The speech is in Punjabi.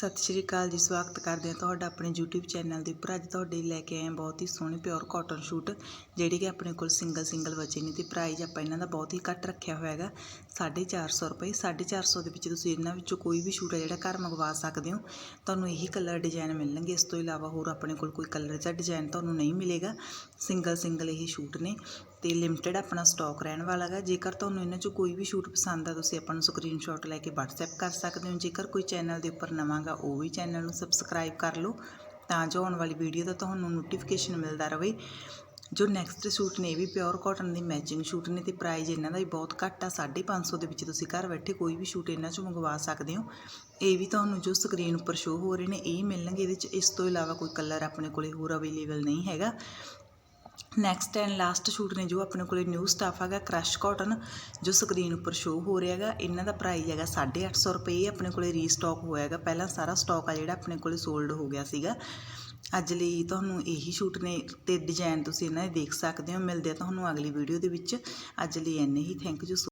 ਸਤਿ ਸ਼੍ਰੀ ਅਕਾਲ ਜੀ, ਸਵਾਗਤ ਕਰਦੇ ਹਾਂ ਤੁਹਾਡਾ ਆਪਣੇ YouTube ਚੈਨਲ ਦੇ ਉੱਪਰ। ਅੱਜ ਤੁਹਾਡੇ ਲਈ ਲੈ ਕੇ ਆਏ ਹਾਂ ਬਹੁਤ ਹੀ ਸੋਹਣੇ ਪਿਓਰ ਕਾਟਨ ਸ਼ੂਟ ਜਿਹੜੇ ਕਿ ਆਪਣੇ ਕੋਲ ਸਿੰਗਲ ਸਿੰਗਲ ਬਚੇ ਨੇ ਤੇ ਪ੍ਰਾਈਸ ਆਪਾਂ ਇਹਨਾਂ ਦਾ ਬਹੁਤ ਹੀ ਘੱਟ ਰੱਖਿਆ ਹੋਇਆ ਹੈਗਾ। 450 ਰੁਪਏ 450 ਦੇ ਵਿੱਚ ਤੁਸੀਂ ਇਹਨਾਂ ਵਿੱਚੋਂ ਕੋਈ ਵੀ ਸ਼ੂਟ ਹੈ ਜਿਹੜਾ ਘਰ ਮੰਗਵਾ ਸਕਦੇ ਹੋ, ਤੁਹਾਨੂੰ ਇਹੀ ਕਲਰ ਡਿਜ਼ਾਈਨ ਮਿਲਣਗੇ। ਇਸ ਤੋਂ ਇਲਾਵਾ ਹੋਰ ਆਪਣੇ ਕੋਲ ਕੋਈ ਕਲਰ ਜਾਂ ਡਿਜ਼ਾਈਨ ਤੁਹਾਨੂੰ ਨਹੀਂ ਮਿਲੇਗਾ। ਸਿੰਗਲ ਸਿੰਗਲ ਇਹ ਸ਼ੂਟ ਨੇ। ਤੇ ਲਿਮਟਿਡ ਆਪਣਾ ਸਟਾਕ ਰਹਿਣ ਵਾਲਾ ਹੈਗਾ ਜੇਕਰ ਤੁਹਾਨੂੰ ਇਹਨਾਂ 'ਚੋਂ ਕੋਈ ਵੀ ਸ਼ੂਟ ਪਸੰਦ ਆ, ਤੁਸੀਂ ਆਪਾਂ ਨੂੰ ਸਕਰੀਨਸ਼ਾਟ ਲੈ ਕੇ WhatsApp ਕਰ ਸਕਦੇ ਹੋ। ਜੇਕਰ ਕੋਈ ਚੈਨਲ ਦੇ ਉੱਪਰ ਨਵਾਂਗਾ ਉਹ ਵੀ ਚੈਨਲ ਨੂੰ ਸਬਸਕ੍ਰਾਈਬ ਕਰ ਲਓ, ਤਾਂ ਜੋ ਆਉਣ ਵਾਲੀ ਵੀਡੀਓ ਦਾ ਤੁਹਾਨੂੰ ਨੋਟੀਫਿਕੇਸ਼ਨ ਮਿਲਦਾ ਰਹੇ ਜੋ ਨੈਕਸਟ ਸੂਟ ਨੇ, ਇਹ ਵੀ ਪਿਓਰ ਕਾਟਨ ਦੀ ਮੈਚਿੰਗ ਸ਼ੂਟ ਨੇ ਤੇ ਪ੍ਰਾਈਸ ਇਹਨਾਂ ਦਾ ਵੀ ਬਹੁਤ ਘੱਟ ਆ। 550 ਦੇ ਵਿੱਚ ਤੁਸੀਂ ਘਰ ਬੈਠੇ ਕੋਈ ਵੀ ਸ਼ੂਟ ਇਹਨਾਂ 'ਚੋਂ ਮੰਗਵਾ ਸਕਦੇ ਹੋ। ਇਹ ਵੀ ਤੁਹਾਨੂੰ ਜੋ ਸਕਰੀਨ ਉੱਪਰ ਸ਼ੋ ਹੋ ਰਹੇ ਨੇ, ਇਹ ਮਿਲਣਗੇ। ਇਹਦੇ 'ਚ ਇਸ ਤੋਂ ਇਲਾਵਾ ਕੋਈ ਕਲਰ ਆਪਣੇ ਕੋਲੇ ਹੋਰ ਅਵੇਲੇਬਲ ਨਹੀਂ ਹੈਗਾ। ਨੈਕਸਟ ਐਂਡ ਲਾਸਟ ਸ਼ੂਟ ਨੇ ਜੋ ਆਪਣੇ ਕੋਲ ਨਿਊ ਸਟਾਫ ਹੈਗਾ ਕਰਸ਼ ਕਾਟਨ ਜੋ ਸਕਰੀਨ ਉੱਪਰ ਸ਼ੋਅ ਹੋ ਰਿਹਾ ਹੈਗਾ, ਇਹਨਾਂ ਦਾ ਪ੍ਰਾਈਜ਼ ਹੈਗਾ 850 ਰੁਪਏ ਆਪਣੇ ਕੋਲ ਰੀਸਟਾਕ ਹੋਇਆ ਹੈਗਾ। ਪਹਿਲਾਂ ਸਾਰਾ ਸਟਾਕ ਆ ਜਿਹੜਾ ਆਪਣੇ ਕੋਲ ਸੋਲਡ ਹੋ ਗਿਆ ਸੀਗਾ। ਅੱਜ ਲਈ ਤੁਹਾਨੂੰ ਇਹੀ ਸ਼ੂਟ ਨੇ ਤੇ ਡਿਜ਼ਾਈਨ ਤੁਸੀਂ ਇਹਨਾਂ ਦੇ ਦੇਖ ਸਕਦੇ ਹੋ, ਮਿਲਦੇ ਆ ਤੁਹਾਨੂੰ ਅਗਲੀ ਵੀਡੀਓ ਦੇ ਵਿੱਚ। ਅੱਜ ਲਈ ਇੰਨੇ ਹੀ ਥੈਂਕ ਯੂ